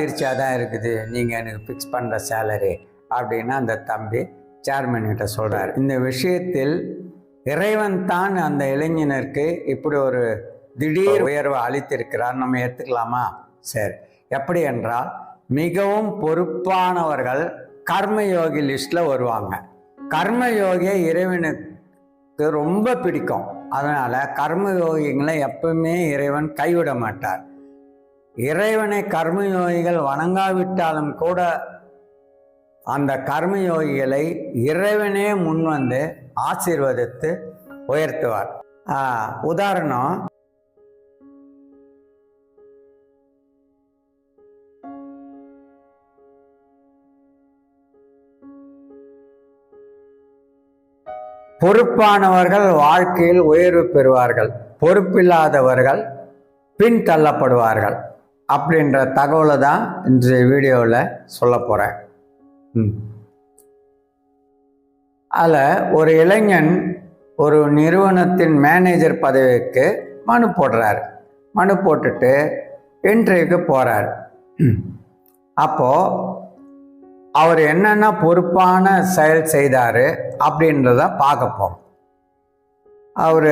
அதிர்ச்சியாக தான் இருக்குது. நீங்கள் எனக்கு ஃபிக்ஸ் பண்ணுற சேலரி அப்படின்னு அந்த தம்பி சேர்மன்கிட்ட சொல்கிறார் இந்த விஷயத்தில் இறைவன் தான் அந்த இளைஞனுக்கு இப்படி ஒரு திடீர் உயர்வை அளித்திருக்கிறார். நம்ம ஏற்றுக்கலாமா சரி. எப்படி என்றால் மிகவும் பொறுப்பானவர்கள் கர்மயோகி லிஸ்ட்டில் வருவாங்க. கர்மயோகியை இறைவனுக்கு ரொம்ப பிடிக்கும். அதனால் கர்மயோகிங்களை எப்பவுமே இறைவன் கைவிட மாட்டார். இறைவனை கர்மயோகிகள் வணங்காவிட்டாலும் கூட அந்த கர்மயோகிகளை இறைவனே முன்வந்து ஆசீர்வதித்து உயர்த்துவார். உதாரணம். பொறுப்பானவர்கள் வாழ்க்கையில் உயர்வு பெறுவார்கள். பொறுப்பில்லாதவர்கள் பின் தள்ளப்படுவார்கள் அப்படின்ற தகவலை தான் இன்றைய வீடியோவில் சொல்ல போகிறேன் ம். அதில் ஒரு இளைஞன் ஒரு நிறுவனத்தின் மேனேஜர் பதவிக்கு மனு போடுறார். மனு போட்டுட்டு இன்டர்வியூக்கு போகிறார் அப்போது அவர் என்னென்ன பொறுப்பான செயல் செய்தார் அப்படின்றத பார்க்கப்போம் அவர்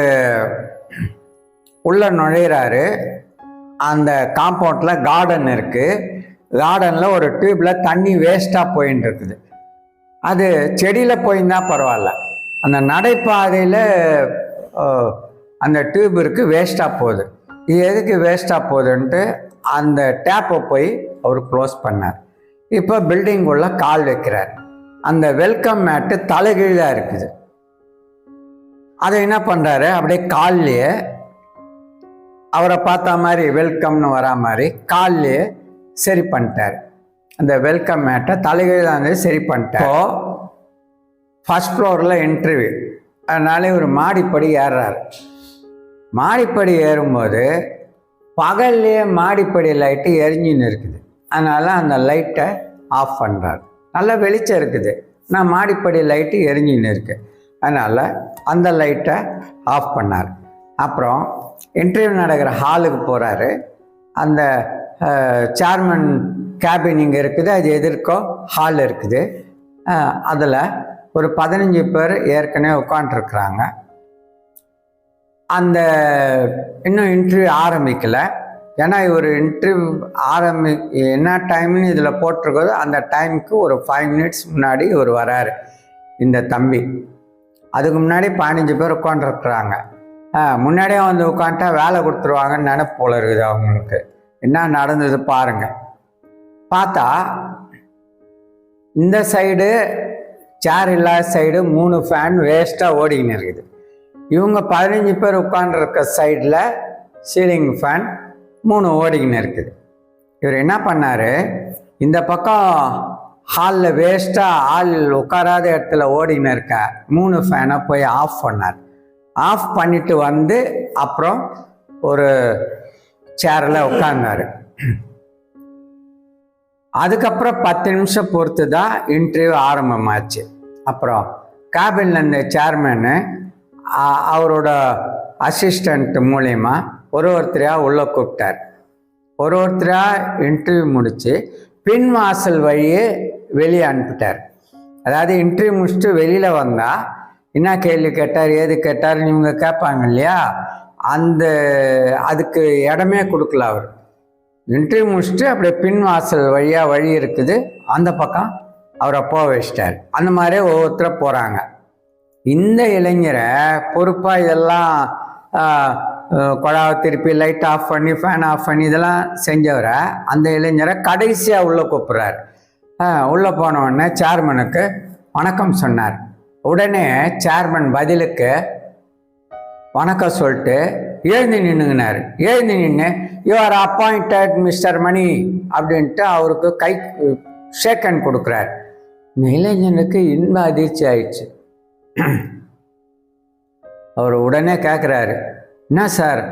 உள்ள நுழையிறாரு. அந்த காம்பவுண்டில் கார்டன் இருக்குது கார்டனில் ஒரு டியூப்பில் தண்ணி வேஸ்ட்டாக போயின்னு இருக்குது அது செடியில் போயிருந்தால் பரவாயில்ல. அந்த நடைபாதையில் அந்த டியூப் இருக்குது வேஸ்ட்டாக போகுது. இது எதுக்கு வேஸ்ட்டாக போகுதுன்ட்டு அந்த டேப்பை போய் அவர் க்ளோஸ் பண்ணார். இப்போ பில்டிங்குள்ள கால் வைக்கிறார். அந்த வெல்கம் மேட்டு தலைகீழாக இருக்குது. அதை என்ன பண்ணுறாரு அப்படியே கால்லையே அவரை பார்த்த மாதிரி வெல்கம்னு வரா மாதிரி கால்லையே சரி பண்ணிட்டார். அந்த வெல்கம் மேட்டை தலைகீழாக இருந்தது சரி பண்ணிட்டார். ஃபஸ்ட் ஃப்ளோரில் இன்டர்வியூ அதனால இவர் மாடிப்படி ஏறுறாரு. மாடிப்படி ஏறும்போது பகல்லையே மாடிப்படி லைட்டு எரிஞ்சுன்னு இருக்குது அதனால் அந்த லைட்டை ஆஃப் பண்ணுறாரு நல்ல வெளிச்சம் இருக்குது. நான் மாடிப்படி லைட்டு எரிஞ்சுன்னு இருக்கு அதனால் அந்த லைட்டை ஆஃப் பண்ணார். அப்புறம் இன்டர்வியூ நடக்கிற ஹாலுக்கு போகிறாரு அந்த சேர்மன் கேபின் இங்கே இருக்குது. அது எதிர்க்கோ ஹால் இருக்குது. அதில் ஒரு பதினஞ்சு பேர் ஏற்கனவே உட்காண்ட்ருக்குறாங்க அந்த இன்னும் இன்டர்வியூ ஆரம்பிக்கலை. ஏன்னா இவர் இன்டர்வியூ ஆரம்பி என்ன டைம்னு இதில் போட்டிருக்கோதோ அந்த டைமுக்கு ஒரு ஃபைவ் மினிட்ஸ் முன்னாடி இவர் வராரு. இந்த தம்பி. அதுக்கு முன்னாடி பதினஞ்சு பேர் உட்காண்ட்ருக்குறாங்க முன்னாடியே வந்து உட்காந்துட்டா வேலை கொடுத்துருவாங்கன்னு நினைப்பு போல இருக்குது அவங்களுக்கு. என்ன நடந்தது பாருங்க. பார்த்தா இந்த சைடு சேர் இல்லாத சைடு மூணு ஃபேன் வேஸ்ட்டாக ஓடிக்கின்னு இருக்குது. இவங்க பதினஞ்சு பேர் உட்காந்துருக்க சைடில் சீலிங் ஃபேன் மூணு ஓடிக்கின்னு இருக்குது. இவர் என்ன பண்ணார்? இந்த பக்கம் ஹாலில் வேஸ்ட்டாக ஆள் உட்காராத இடத்துல ஓடிக்கின்னு இருக்க மூணு ஃபேனை போய் ஆஃப் பண்ணார். ஆஃப் பண்ணிட்டு வந்து அப்புறம் ஒரு சேரில் உட்கார்ந்தாரு. அதுக்கப்புறம் பத்து நிமிஷம் பொறுத்து தான் இன்டர்வியூ ஆரம்பமாச்சு. அப்புறம் கேபினில் இருந்த சேர்மேனு அவரோட அசிஸ்டண்ட் மூலயமா ஒரு ஒருத்தரையாக உள்ளே கூப்பிட்டார். ஒரு ஒருத்தராக இன்டர்வியூ முடித்து பின் வாசல் வழியே வெளியே அனுப்பிட்டார். அதாவது இன்டர்வியூ முடிச்சுட்டு வெளியில் வந்தால் என்ன கேள்வி கேட்டார் ஏது கேட்டார்னு இவங்க கேட்பாங்க இல்லையா? அந்த அதுக்கு இடமே கொடுக்கல அவர். இன்டர்வியூ முடிச்சுட்டு அப்படியே பின் வாசல் வழியாக வழி இருக்குது. அந்த பக்கம் அவரை போக வச்சிட்டார். அந்த மாதிரியே ஒவ்வொருத்தரை போகிறாங்க இந்த இளைஞரை பொறுப்பாக இதெல்லாம் குழாவை திருப்பி லைட் ஆஃப் பண்ணி ஃபேன் ஆஃப் பண்ணி இதெல்லாம் செஞ்சவரை அந்த இளைஞரை கடைசியாக உள்ளே கூப்பிட்றாரு. உள்ளே போனவுடனே சேர்மனுக்கு வணக்கம் சொன்னார். உடனே சேர்மன் பதிலுக்கு வணக்கம் சொல்லிட்டு எழுந்து நின்றுங்கினார் எழுந்து நின்று யூஆர் அப்பாயிண்டட் மிஸ்டர் மணி அப்படின்ட்டு அவருக்கு கை ஷேக்கன் கொடுக்குறார். இந்த இளைஞனுக்கு இன்ப அதிர்ச்சி ஆயிடுச்சு. அவர் உடனே கேட்குறாரு என்ன சார்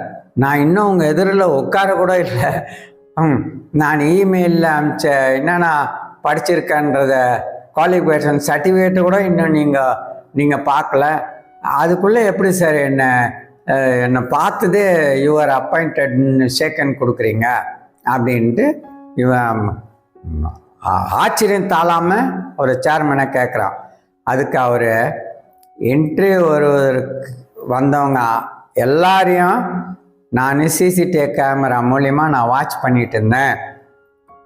நான் இன்னும் உங்கள் எதிரில் உட்கார கூட இல்லை. ம் நான் இமெயிலில் அனுப்பிச்ச என்னென்ன படிச்சிருக்கேன்றத குவாலிஃபிகேஷன் சர்டிஃபிகேட்டை கூட இன்னும் நீங்கள் நீங்கள் பார்க்கல. அதுக்குள்ளே எப்படி சார் என்னை என்னை பார்த்ததே யுவர் அப்பாயிண்டட்னு ஷேக்கன் கொடுக்குறீங்க அப்படின்ட்டு இவன் ஆச்சரியம் தாழாமல் ஒரு சேர்மனை கேட்குறான் அதுக்கு அவர் இன்டர்வியூ வருவதற்கு வந்தவங்க எல்லாரையும் நான் சிசிடிவி கேமரா மூலிமா நான் வாட்ச் பண்ணிட்டு இருந்தேன்.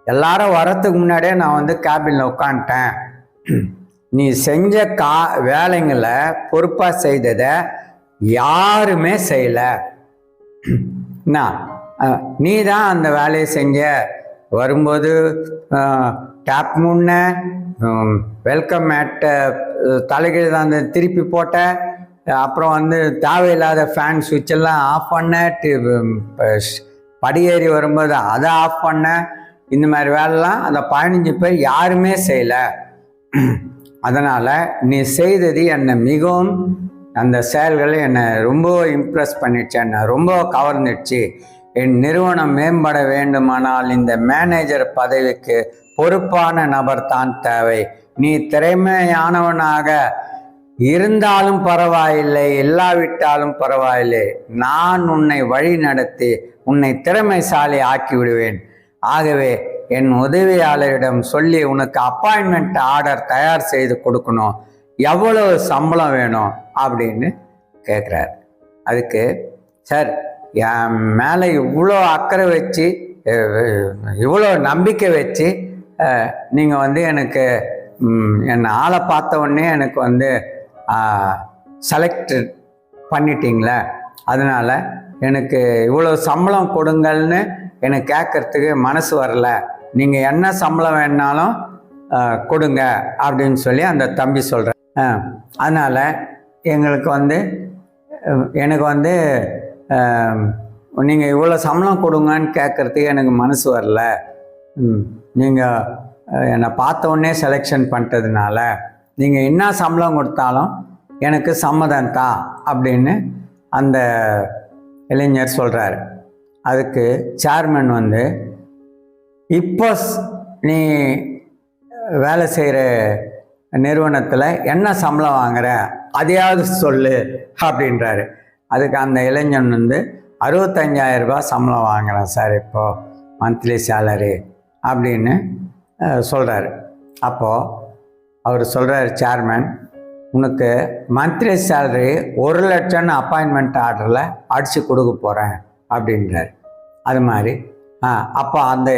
எல்லாரும் வரத்துக்கு முன்னாடியே நான் வந்து கேபினில் உட்காந்துட்டேன் நீ செஞ்ச கா வேலைங்களை பொறுப்பாக செய்ததை யாருமே செய்யலை. என்ன நீ தான் அந்த வேலையை செஞ்ச. வரும்போது டேப் முன்ன வெல்கம் மேட்டை தலைகீழ் தான் அந்த திருப்பி போட்ட. அப்புறம் வந்து தேவையில்லாத ஃபேன் சுவிட்ச் எல்லாம் ஆஃப் பண்ண. டி- படியேறி வரும்போது அதை ஆஃப் பண்ண. இந்த மாதிரி வேலைலாம் அந்த பதினஞ்சு பேர் யாருமே செய்யலை. அதனால் நீ செய்தது என்னை மிகவும் அந்த செயல்கள் என்னை ரொம்ப இம்ப்ரெஸ் பண்ணிடுச்சு என்னை ரொம்ப கவர்ந்துடுச்சு. என் நிறுவனம் மேம்பட வேண்டுமானால் இந்த மேனேஜர் பதவிக்கு பொறுப்பான நபர் தான் தேவை. நீ திறமையானவனாக இருந்தாலும் பரவாயில்லை இல்லாவிட்டாலும் பரவாயில்லை. நான் உன்னை வழி நடத்தி உன்னை திறமைசாலி ஆக்கி விடுவேன். ஆகவே என் உதவியாளரிடம் சொல்லி உனக்கு அப்பாயின்மெண்ட் ஆர்டர் தயார் செய்து கொடுக்கணும். எவ்வளவு சம்பளம் வேணும் அப்படின்னு கேட்குறாரு அதுக்கு சார் என் மேலே இவ்வளோ அக்கறை வச்சு இவ்வளோ நம்பிக்கை வச்சு நீங்கள் வந்து எனக்கு என் என்னை ஆளை பார்த்த உடனே எனக்கு வந்து செலக்ட் பண்ணிட்டீங்களே அதனால் எனக்கு இவ்வளோ சம்பளம் கொடுங்கள்னு எனக்கு கேட்கறதுக்கு மனசு வரல. நீங்கள் என்ன சம்பளம் வேணாலும் கொடுங்க அப்படின்னு சொல்லி அந்த தம்பி சொல்கிறேன் அதனால் எங்களுக்கு வந்து எனக்கு வந்து நீங்கள் இவ்வளோ சம்பளம் கொடுங்கன்னு கேட்குறதுக்கு எனக்கு மனசு வரல. நீங்கள் என்னை பார்த்த உடனே செலெக்ஷன் பண்ணிட்டதுனால நீங்கள் என்ன சம்பளம் கொடுத்தாலும் எனக்கு சம்மதம் தான் அப்படின்னு அந்த இளைஞர் சொல்கிறாரு அதுக்கு சேர்மன் வந்து இப்போ நீ வேலை செய்கிற நிறுவனத்தில் என்ன சம்பளம் வாங்குற? அதையாவது சொல்லு அப்படின்றாரு. அதுக்கு அந்த இளைஞன் வந்து அறுபத்தஞ்சாயிரம் ரூபாய் சம்பளம் வாங்குறேன் சார் இப்போ மந்த்லி சேலரி அப்படின்னு சொல்கிறாரு அப்போது அவர் சொல்கிறாரு சேர்மன் உனக்கு மந்த்லி சேலரி ஒரு லட்சம்னு அப்பாயின்மெண்ட் ஆர்டரில் அடித்து கொடுக்க போகிறேன் அப்படின்றாரு. அது மாதிரி ஆ அப்போ அந்த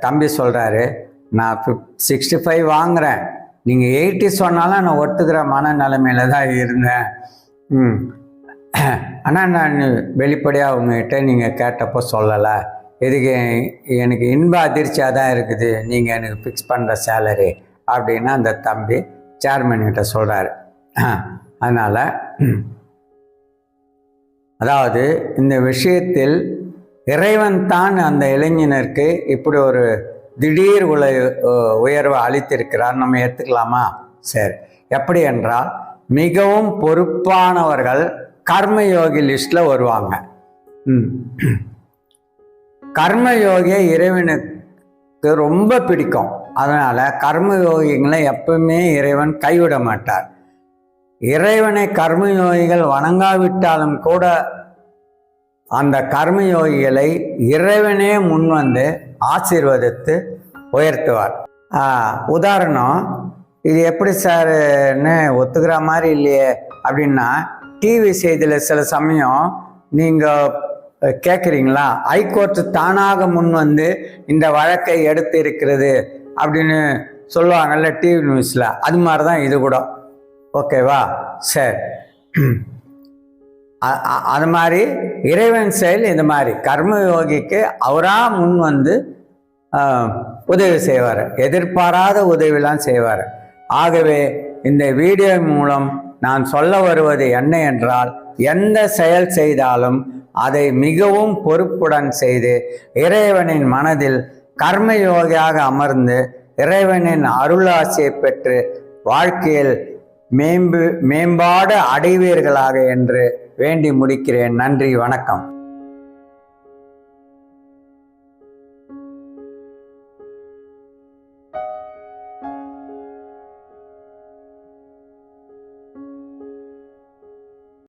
தம்பி சொல்கிறாரு நான் ஃபிஃப் சிக்ஸ்டி ஃபைவ் வாங்குகிறேன் நீங்கள் எயிட்டி சொன்னாலும் நான் ஒத்துக்கிற மனநிலைமையில தான் இருந்தேன். ம். ஆனால் நான் வெளிப்படையாக உங்ககிட்ட நீங்கள் கேட்டப்போ சொல்லலை. இதுக்கு எனக்கு இன்ப அதிர்ச்சியாக தான் இருக்குது. நீங்கள் எனக்கு ஃபிக்ஸ் பண்ணுற சேலரி அப்படின்னு அந்த தம்பி சேர்மன்கிட்ட சொல்கிறாரு அதனால் அதாவது இந்த விஷயத்தில் இறைவன் தான் அந்த இளைஞனருக்கு இப்படி ஒரு திடீர் உல உயர்வை அளித்திருக்கிறார். நம்ம ஏற்றுக்கலாமா சரி. எப்படி என்றால் மிகவும் பொறுப்பானவர்கள் கர்மயோகி லிஸ்டில் வருவாங்க. கர்மயோகியை இறைவனுக்கு ரொம்ப பிடிக்கும். அதனால் கர்மயோகிகளை எப்பவுமே இறைவன் கைவிட மாட்டார். இறைவனை கர்மயோகிகள் வணங்காவிட்டாலும் கூட அந்த கர்மயோகிகளை இறைவனே முன்வந்து ஆசீர்வதித்து உயர்த்துவார். உதாரணம் இது எப்படி சார்னு ஒத்துக்கிற மாதிரி இல்லையே அப்படின்னா டிவி செய்தியில் சில சமயம் நீங்கள் கேட்குறீங்களா ஹைகோர்ட் தானாக முன் வந்து இந்த வழக்கை எடுத்து இருக்கிறது அப்படின்னு சொல்லுவாங்கல்ல டிவி நியூஸில் அது மாதிரி தான் இது கூட. ஓகேவா சரி. அது மாதிரி இறைவன் செயல் இந்த மாதிரி. கர்மயோகிக்கு அவராக முன் வந்து உதவி செய்வார். எதிர்பாராத உதவிலாம் செய்வார். ஆகவே இந்த வீடியோ மூலம் நான் சொல்ல வருவது என்ன என்றால் எந்த செயல் செய்தாலும் அதை மிகவும் பொறுப்புடன் செய்து இறைவனின் மனதில் கர்மயோகியாக அமர்ந்து இறைவனின் அருளாசியை பெற்று வாழ்க்கையில் மேம்பு மேம்பாடு அடைவீர்களாக என்று வேண்டி முடிக்கிறேன். நன்றி வணக்கம்.